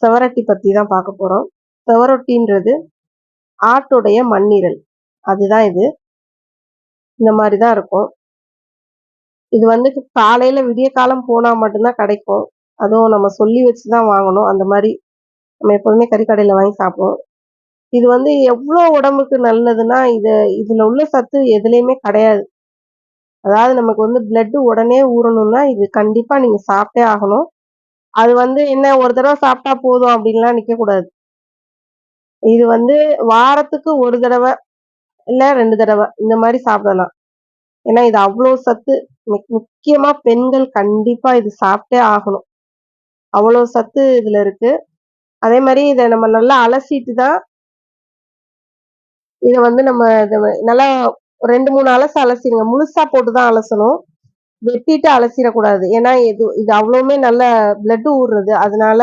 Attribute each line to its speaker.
Speaker 1: செவரொட்டி பற்றி தான் பார்க்க போகிறோம் செவரொட்டின்றது ஆட்டுடைய மண்ணீரல். அதுதான் இது. இந்த மாதிரி தான் இருக்கும். இது வந்து காலையில் விடிய காலம் போனால் மட்டும்தான் கிடைக்கும். அதுவும் நம்ம சொல்லி வச்சு தான் வாங்கணும். அந்த மாதிரி நம்ம எப்போதுமே கறிக்கடையில் வாங்கி சாப்பிடுவோம். இது வந்து எவ்வளோ உடம்புக்கு நல்லதுன்னா இது இதில் உள்ள சத்து எதுலேயுமே கிடையாது. அதாவது நமக்கு வந்து பிளட்டு உடனே ஊறணும்னா இது கண்டிப்பாக நீங்கள் சாப்பிட்டே ஆகணும். அது வந்து என்ன ஒரு தடவை சாப்பிட்டா போதும் அப்படின்லாம் நிற்கக்கூடாது இது வந்து வாரத்துக்கு ஒரு தடவை இல்லை ரெண்டு தடவை இந்த மாதிரி சாப்பிடலாம். ஏன்னா இது அவ்வளோ சத்து. முக்கியமாக பெண்கள் கண்டிப்பாக இது சாப்பிட்டே ஆகணும். அவ்வளோ சத்து இதில் இருக்குது அதே மாதிரி இதை நம்ம நல்லா அலசிட்டு தான் இதை வந்து நம்ம நல்லா ரெண்டு மூணு அலசு அலசிடுங்க. முழுசா போட்டு தான் அலசணும். வெட்டிட்டு அலசிடக்கூடாது. ஏன்னா இது இது அவ்வளவுமே நல்ல பிளட் ஊடுறது அதனால